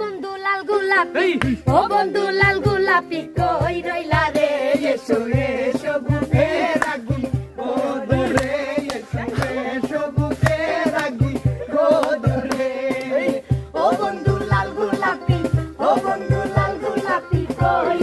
বন্ধু লাল গোলাপি ও বন্ধু লাল গোলাপি কই রইলা রে এসো এসো বুকে গোদরে এসো এসো বুকে গোদরে ও বন্ধু লাল গোলাপি ও বন্ধু লাল গোলাপি কই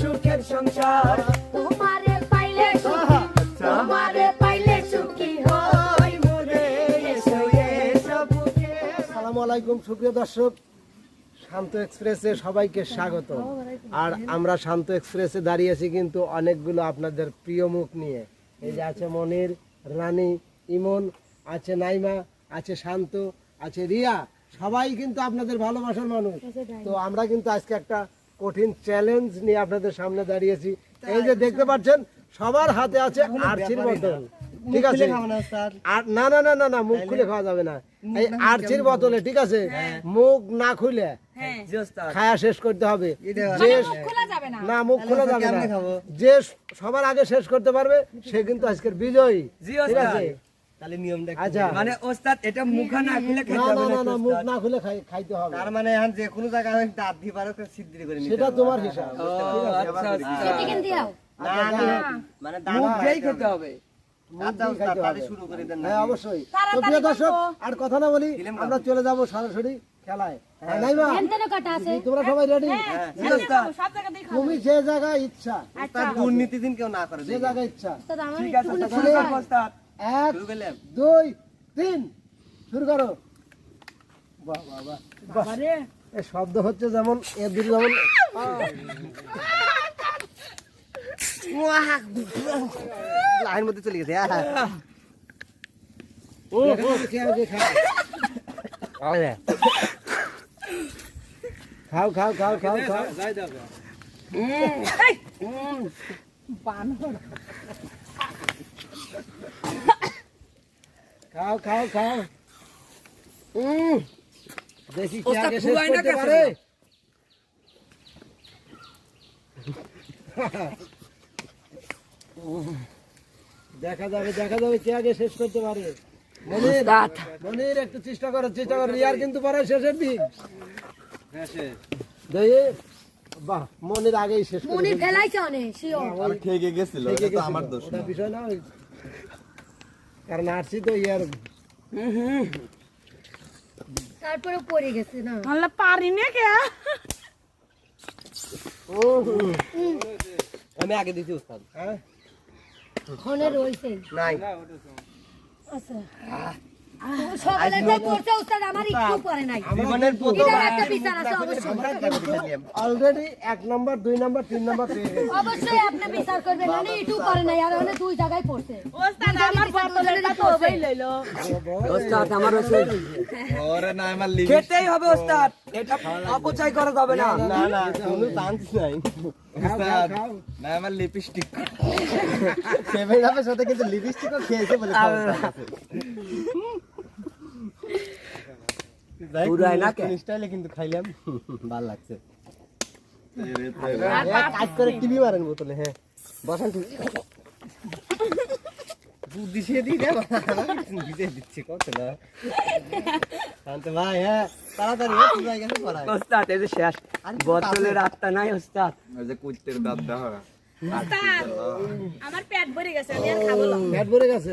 সুখের সংসার। তোমারে পাইলে সুখী তোমারে পাইলে সুখী হই মোরে এসো এসো বুকে। আসসালামু আলাইকুম সুপ্রিয় দর্শক। শান্ত এক্সপ্রেসে সবাইকে স্বাগত। আর আমরা শান্ত এক্সপ্রেসে দাঁড়িয়েছি কিন্তু অনেকগুলো আপনাদের প্রিয় মুখ নিয়ে। এই যে আছে মনির রানী ইমন আছে নাইমা আছে শান্ত আছে রিয়া। সবাই কিন্তু আপনাদের ভালোবাসার মানুষ। তো আমরা কিন্তু আজকে একটা কঠিন চ্যালেঞ্জ নিয়ে আপনাদের সামনে দাঁড়িয়েছি। এই যে দেখতে পাচ্ছেন সবার হাতে আছে আর্চির বোতল ঠিক আছে? আর না না না না না মুখ খুলে খাওয়া যাবে না। এই আর্চির বোতলে ঠিক আছে? মুখ না খুলে খায়া শেষ করতে হবে। যে না। মুখ খোলা যাবে না। যে সবার আগে শেষ করতে পারবে সে কিন্তু আজকের বিজয়ী। ঠিক আছে? তাহলে নিয়মটা আচ্ছা। মানে ওস্তাদ এটা মুখা না খুলে না হবে না না মুখ না খুলে খাইতে হবে। তার মানে এখন যে কোনো জায়গায় আমি দাঁত দিয়ে পারো সিদ্ধি করে নিতে সেটা তোমার হিসাব। আচ্ছা আচ্ছা। না না মানে দাঁত মুখ দিয়েই খেতে হবে। হ্যাঁ আর কথা না বলি আমরা চলে যাব সরাসরি খেলায়। হ্যাঁ, নাইমা? এনতেনো কাটা আছে। তোমরা সবাই রেডি তুমি যে জায়গায় ইচ্ছা। দুর্নীতি দিন কেউ না করে যে জায়গায় ইচ্ছা। ঠিক আছে এক দুই তিন। শুরু করো। বাহ বাহ বাহ। বাহ এ শব্দ হচ্ছে যেমন এ যেমন লাইন মধ্যে চলে গেছে আগে খাও। খাও খাও খাও খাও খাও। খাও খাও খাও। উম, দেখি কে আগে শেষ করতে পারে। দেখা যাবে দেখা যাবে কে আগে শেষ করতে পারে। মনির মনির একটু চেষ্টা করো চেষ্টা করো রিয়ার কিন্তু পরে শেষের দিক বাহ মনির আগেই শেষ করে ফেলাইছে অনেক শিও ঠেকে গেছিল এটা আমার দোষ না। বিষয় না কারণ আরছি তো ইয়ার। তারপরে পড়ে গেছে না। আল্লাহ পারি না কে? আমি আগে দিছি উস্তাদ। হ্যাঁ? ফোনে রইছে নাই। আচ্ছা। করছে উস্তাদ আমার একটু পরে নাই। জীবনের প্রথম এটার একটা বিচার আছে অবশ্যই। অলরেডি এক নম্বর দুই নম্বর তিন নম্বর অবশ্যই আপনি বিচার করবেন মানে একটু পরে নাই আর ওখানে দুই জায়গায় পড়ছে। ওস্তাদ আমার বোতলটা তো ওই লইলো। ওস্তাদ আমার ওস্তাদ ওরে না আমার লিমিট খেতেই হবে ওস্তাদ। এটা অপচয় করা যাবে না। না না কোনো চান্স নাই। খাও খাও খাও। না আমার লিপস্টিক সেভেন আপের সাথে কিন্তু লিপস্টিকও খেয়েছে বলে পুরাই না স্টাইলে কিন্তু খাইলাম। ভালো লাগছে। কাজ করে টিভি মারেন বোতলে হ্যাঁ। বসান তুমি বুদ্ধি সে দিই রে দিতে দিচ্ছে কত না। শান্ত ভাই হ্যাঁ তাড়াতাড়ি হ্যাঁ, তুই যাই গেছে পড়ায়। ওস্তাদ এই যে শেষ। বোতলের আত্মা নাই ওস্তাদ। ওই যে কুত্তের দাঁত দেখা আমার পেট ভরে গেছে আমি আর খাব না। পেট ভরে গেছে?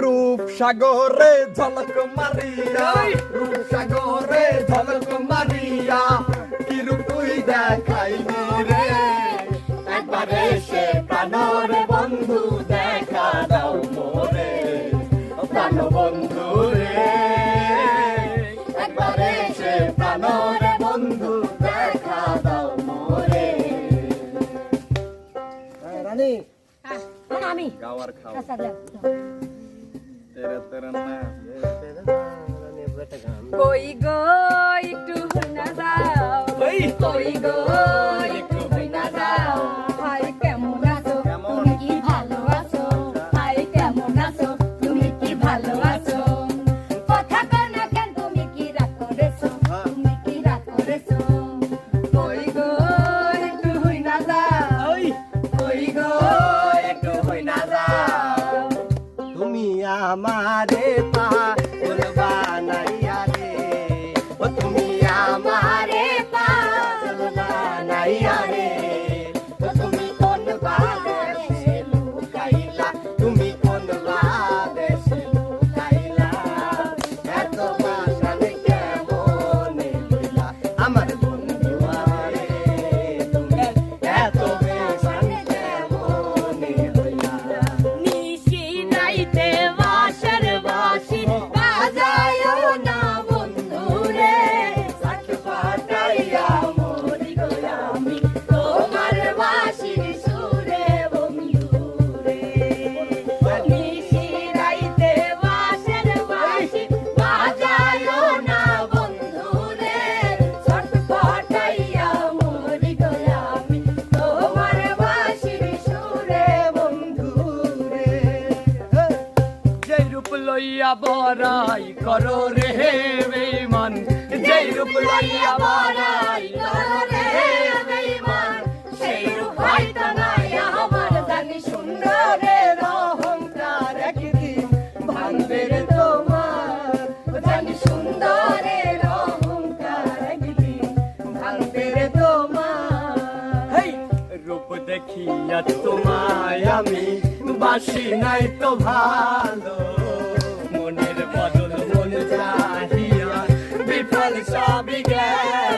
রূপ সাগরে ঝলক মারিয়া রূপ সাগরে ঝলক মারিয়া কি রূপ তুই দেখাইলি? আমি। গাওয়ার খাও আচ্ছা। তেরে তেরে না একটা গান। কই গো একটু না যাও। কই? গো একটু না যাও। হাই কেমন আছো? তুমি কি ভালো আছো? হাই কেমন আছো? তুমি কি ভালো লইয়া বড়াই করো রে বেমান যেই রূপ লইয়া বড়াই করো রে বেমান সেই রূপ হয়তো নাই আমার জানি সুন্দরের অহংকার একদিন ভাঙবে রে তোমার। জানি সুন্দরের অহংকার একদিন ভাঙবে রে তোমার। হেই! রূপ দেখিয়া তোমায় আমি বাসি নাই তো ভালো।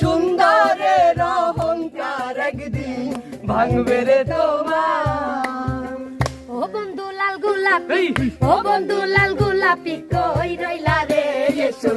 সুন্দরের অহংকার একদিন ভাঙবে রে তোমার। ও বন্ধু লাল গোলাপি ও বন্ধু লাল গোলাপি কই রইলা রে? এসো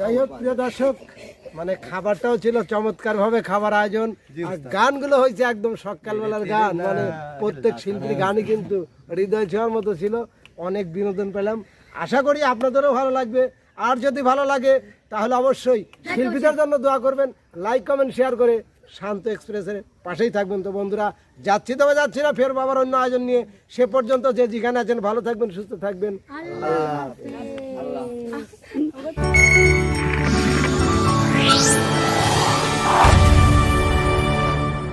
যাই হোক প্রিয় দর্শক মানে খাবারটাও ছিল চমৎকার ভাবে খাবার আয়োজন। আর গানগুলো হয়েছে একদম সকালবেলার গান মানে প্রত্যেক শিল্পীর গানই কিন্তু হৃদয় ছোঁয়ার মতো ছিল। অনেক বিনোদন পেলাম। আশা করি আপনাদেরও ভালো লাগবে। আর যদি ভালো লাগে তাহলে অবশ্যই শিল্পীদের জন্য দোয়া করবেন। লাইক কমেন্ট শেয়ার করে শান্ত এক্সপ্রেসের পাশেই থাকবেন তো বন্ধুরা। যাচ্ছি তবে যাচ্ছি না ফের বাবার অন্য আয়োজন নিয়ে। সে পর্যন্ত যে যেখানে আছেন ভালো থাকবেন সুস্থ থাকবেন।